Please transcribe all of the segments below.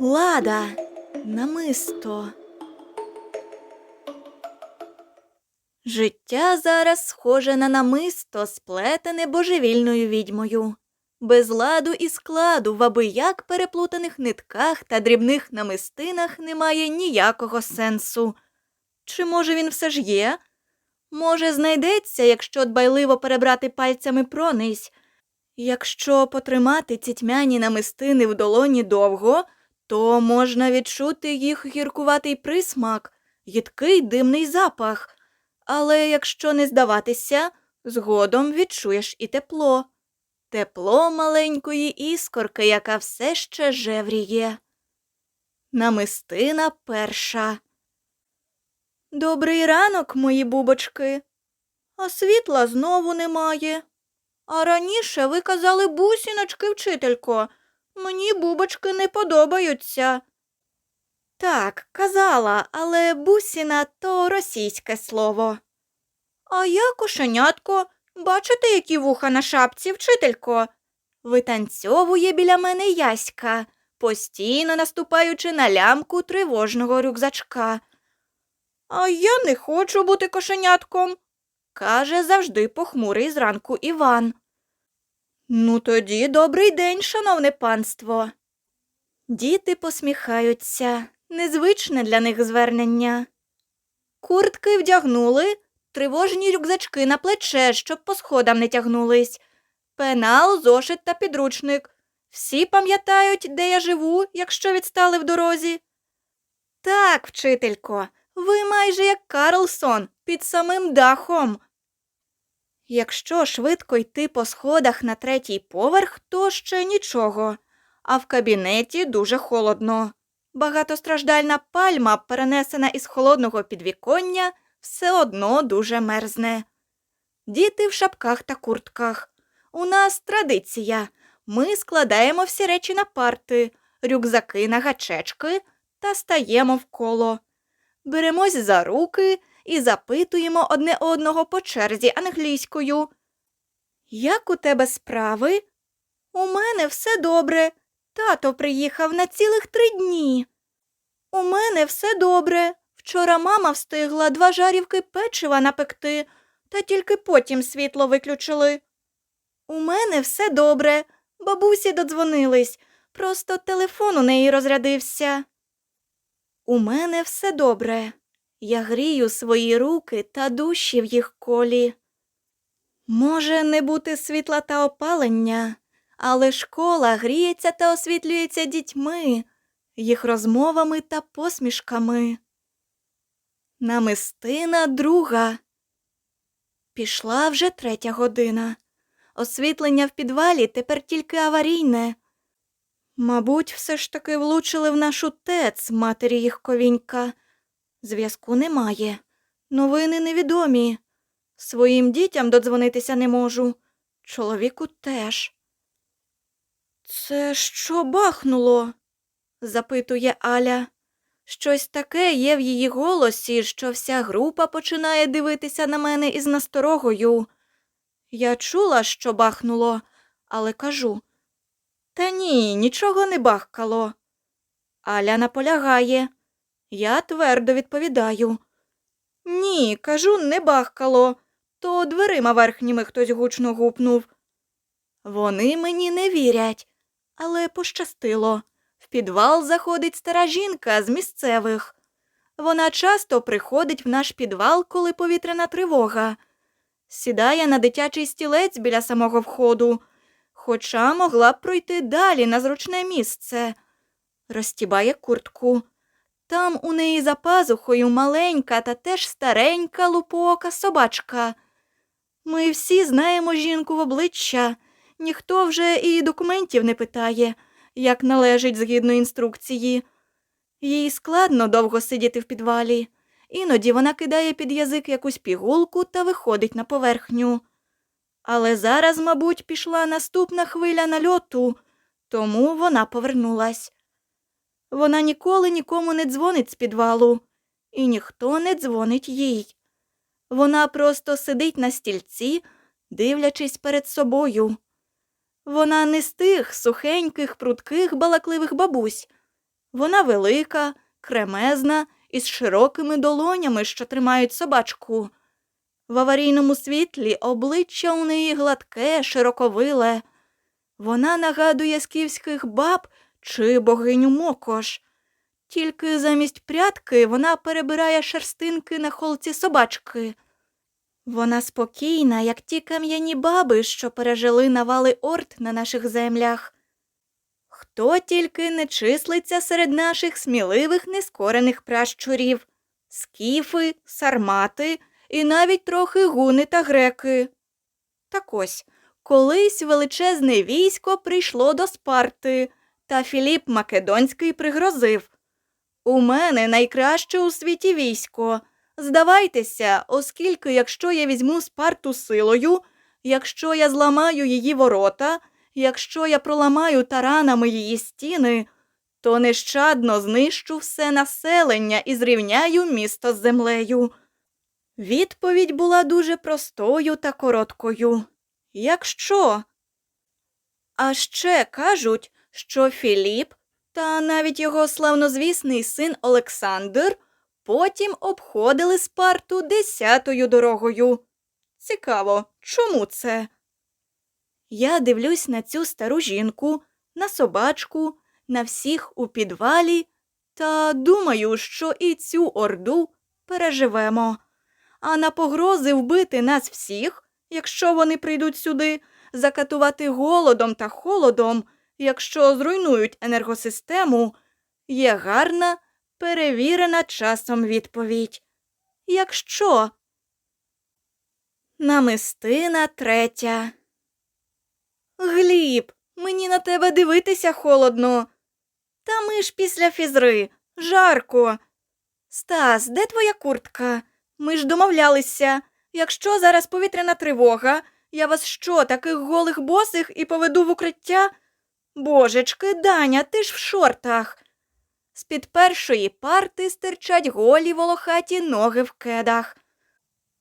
Лада, намисто. Життя зараз схоже на намисто, сплетене божевільною відьмою. Без ладу і складу в абияк переплутаних нитках та дрібних намистинах немає ніякого сенсу. Чи може він все ж є? Може, знайдеться, якщо дбайливо перебрати пальцями пронизь. Якщо потримати ці тьмяні намистини в долоні довго, то можна відчути їх гіркуватий присмак, їдкий димний запах. Але якщо не здаватися, згодом відчуєш і тепло. Тепло маленької іскорки, яка все ще жевріє. Намистина перша. Добрий ранок, мої бубочки. А світла знову немає. А раніше ви казали бусіночки, вчителько. Мені бубочки не подобаються. Так, казала, але бусіна то російське слово. А я кошенятко. Бачите, які вуха на шапці, вчителько? Витанцьовує біля мене яська, постійно наступаючи на лямку тривожного рюкзачка. А я не хочу бути кошенятком, каже завжди похмурий зранку Іван. Ну, тоді добрий день, шановне панство. Діти посміхаються, незвичне для них звернення. Куртки вдягнули, тривожні рюкзачки на плече, щоб по сходам не тягнулись, пенал, зошит та підручник. Всі пам'ятають, де я живу, якщо відстали в дорозі. Так, вчителько, ви майже як Карлсон під самим дахом. Якщо швидко йти по сходах на третій поверх, то ще нічого, а в кабінеті дуже холодно. Багатостраждальна пальма, перенесена із холодного підвіконня, все одно дуже мерзне. Діти в шапках та куртках. У нас традиція. Ми складаємо всі речі на парти, рюкзаки на гачечки та стаємо в коло. Беремось за руки і запитуємо одне одного по черзі англійською. Як у тебе справи? У мене все добре. Тато приїхав на цілих три дні. У мене все добре. Вчора мама встигла два жарівки печива напекти, та тільки потім світло виключили. У мене все добре. Бабусі додзвонились. Просто телефон у неї розрядився. У мене все добре. Я грію свої руки та душі в їх колі. Може не бути світла та опалення, але школа гріється та освітлюється дітьми, їх розмовами та посмішками. Намистина друга. Пішла вже третя година. Освітлення в підвалі тепер тільки аварійне. Мабуть, все ж таки влучили в нашу тец матері їх ковінька. Зв'язку немає. Новини невідомі. Своїм дітям додзвонитися не можу. Чоловіку теж. Це що бахнуло? запитує Аля. Щось таке є в її голосі, що вся група починає дивитися на мене із насторогою. Я чула, що бахнуло, але кажу та ні, нічого не бахкало. Аля наполягає. Я твердо відповідаю. Ні, кажу, не бахкало, то дверима верхніми хтось гучно гупнув. Вони мені не вірять, але пощастило. В підвал заходить стара жінка з місцевих. Вона часто приходить в наш підвал, коли повітряна тривога. Сідає на дитячий стілець біля самого входу, хоча могла б пройти далі на зручне місце. Розтібає куртку. Там у неї за пазухою маленька та теж старенька лупоока собачка. Ми всі знаємо жінку в обличчя, ніхто вже і документів не питає, як належить згідно інструкції. Їй складно довго сидіти в підвалі. Іноді вона кидає під язик якусь пігулку та виходить на поверхню. Але зараз, мабуть, пішла наступна хвиля нальоту, тому вона повернулась. Вона ніколи нікому не дзвонить з підвалу, і ніхто не дзвонить їй. Вона просто сидить на стільці, дивлячись перед собою. Вона не з тих сухеньких, прутких, балакливих бабусь. Вона велика, кремезна, із широкими долонями, що тримають собачку. В аварійному світлі обличчя у неї гладке, широковиле. Вона нагадує скіфських баб чи богиню Мокош. Тільки замість прядки вона перебирає шерстинки на холці собачки. Вона спокійна, як ті кам'яні баби, що пережили навали орд на наших землях. Хто тільки не числиться серед наших сміливих нескорених пращурів скіфи, сармати і навіть трохи гуни та греки. Так ось, колись величезне військо прийшло до Спарти, та Філіп Македонський пригрозив У мене найкраще у світі військо. Здавайтеся, оскільки, якщо я візьму Спарту силою, якщо я зламаю її ворота, якщо я проламаю таранами її стіни, то нещадно знищу все населення і зрівняю місто з землею. Відповідь була дуже простою та короткою. Якщо. А ще кажуть, що Філіп та навіть його славнозвісний син Олександр потім обходили Спарту десятою дорогою. Цікаво, чому це? Я дивлюсь на цю стару жінку, на собачку, на всіх у підвалі та думаю, що і цю орду переживемо. А на погрози вбити нас всіх, якщо вони прийдуть сюди, закатувати голодом та холодом, якщо зруйнують енергосистему, є гарна, перевірена часом відповідь. Якщо намистина третя. Гліб, мені на тебе дивитися холодно. Та ми ж після фізри, жарко. Стас, де твоя куртка? Ми ж домовлялися. Якщо зараз повітряна тривога, я вас що, таких голих босих і поведу в укриття? Божечки, Даня, ти ж в шортах. З-під першої парти стирчать голі волохаті ноги в кедах.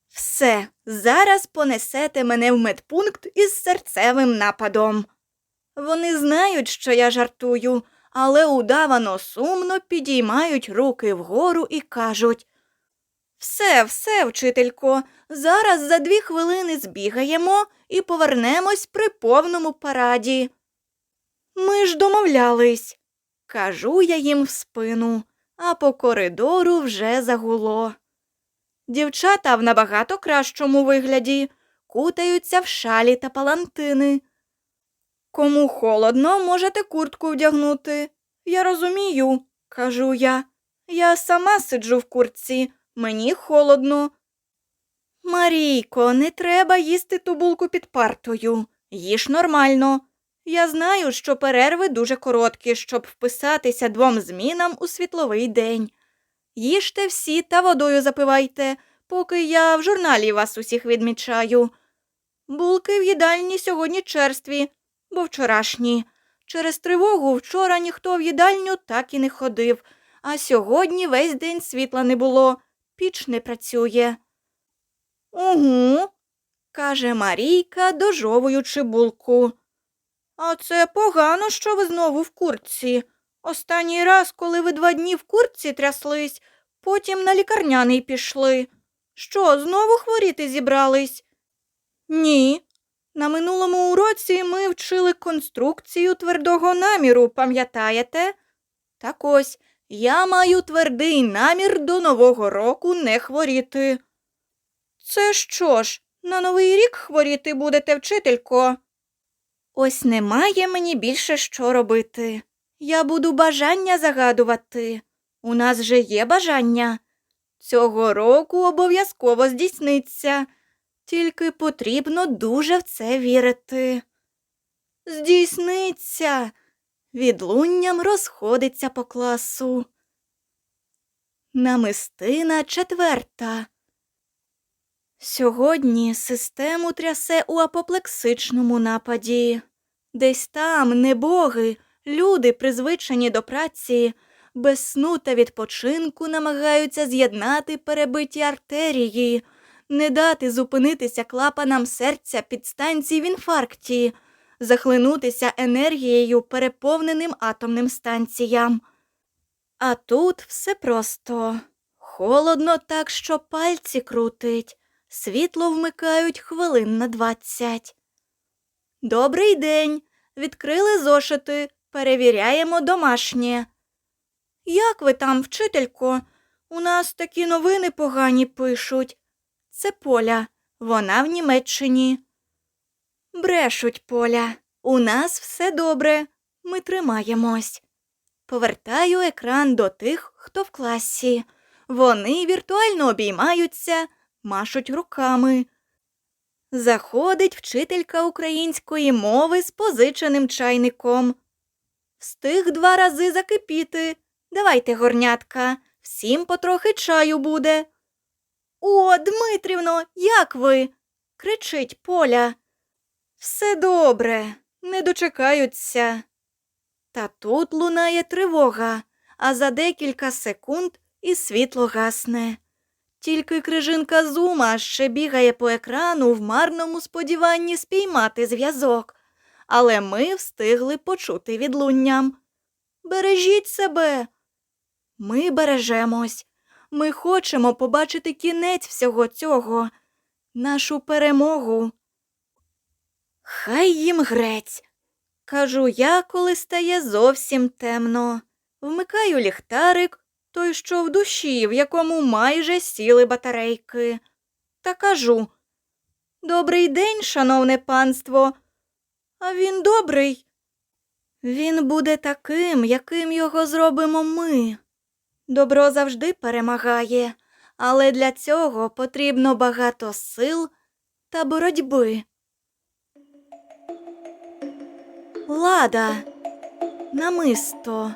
Все, зараз понесете мене в медпункт із серцевим нападом. Вони знають, що я жартую, але удавано сумно підіймають руки вгору і кажуть Все, все, вчителько, зараз за дві хвилини збігаємо і повернемось при повному параді. Ми ж домовлялись, кажу я їм в спину, а по коридору вже загуло. Дівчата в набагато кращому вигляді, кутаються в шалі та палантини. Кому холодно, можете куртку вдягнути. Я розумію, кажу я. Я сама сиджу в куртці, мені холодно. Марійко, не треба їсти ту булку під партою. Їж нормально. Я знаю, що перерви дуже короткі, щоб вписатися двом змінам у світловий день. Їжте всі та водою запивайте, поки я в журналі вас усіх відмічаю. Булки в їдальні сьогодні черстві, бо вчорашні. Через тривогу вчора ніхто в їдальню так і не ходив, а сьогодні весь день світла не було, піч не працює. Угу, каже Марійка, дожовуючи булку. А це погано, що ви знову в куртці. Останній раз, коли ви два дні в куртці тряслись, потім на лікарняний пішли. Що, знову хворіти зібрались? Ні. На минулому уроці ми вчили конструкцію твердого наміру, пам'ятаєте? Так ось, я маю твердий намір до Нового року не хворіти. Це що ж, на Новий рік хворіти будете, вчителько? Ось немає мені більше що робити. Я буду бажання загадувати. У нас же є бажання. Цього року обов'язково здійсниться, тільки потрібно дуже в це вірити. Здійсниться. Відлунням розходиться по класу. Намистина четверта. Сьогодні систему трясе у апоплексичному нападі. Десь там небоги, люди, призвичені до праці, без сну та відпочинку намагаються з'єднати перебиті артерії, не дати зупинитися клапанам серця під станції в інфаркті, захлинутися енергією переповненим атомним станціям. А тут все просто. Холодно так, що пальці крутить. Світло вмикають хвилин на двадцять. Добрий день. Відкрили зошити. Перевіряємо домашнє. Як ви там, вчителько? У нас такі новини погані пишуть. Це Поля. Вона в Німеччині. Брешуть, Поля. У нас все добре. Ми тримаємось. Повертаю екран до тих, хто в класі. Вони віртуально обіймаються, машуть руками. Заходить вчителька української мови з позиченим чайником. Встиг два рази закипіти. Давайте, горнятка, всім потрохи чаю буде. О, Дмитрівно, як ви? кричить Поля. Все добре, не дочекаються. Та тут лунає тривога, а за декілька секунд і світло гасне. Тільки крижинка зума ще бігає по екрану в марному сподіванні спіймати зв'язок, але ми встигли почути відлунням. Бережіть себе. Ми бережемось. Ми хочемо побачити кінець всього цього, нашу перемогу. Хай їм грець, кажу я, коли стає зовсім темно. Вмикаю ліхтарик, той, що в душі, в якому майже сіли батарейки. Та кажу Добрий день, шановне панство. А він добрий. Він буде таким, яким його зробимо ми. Добро завжди перемагає, але для цього потрібно багато сил та боротьби. Лада, намисто.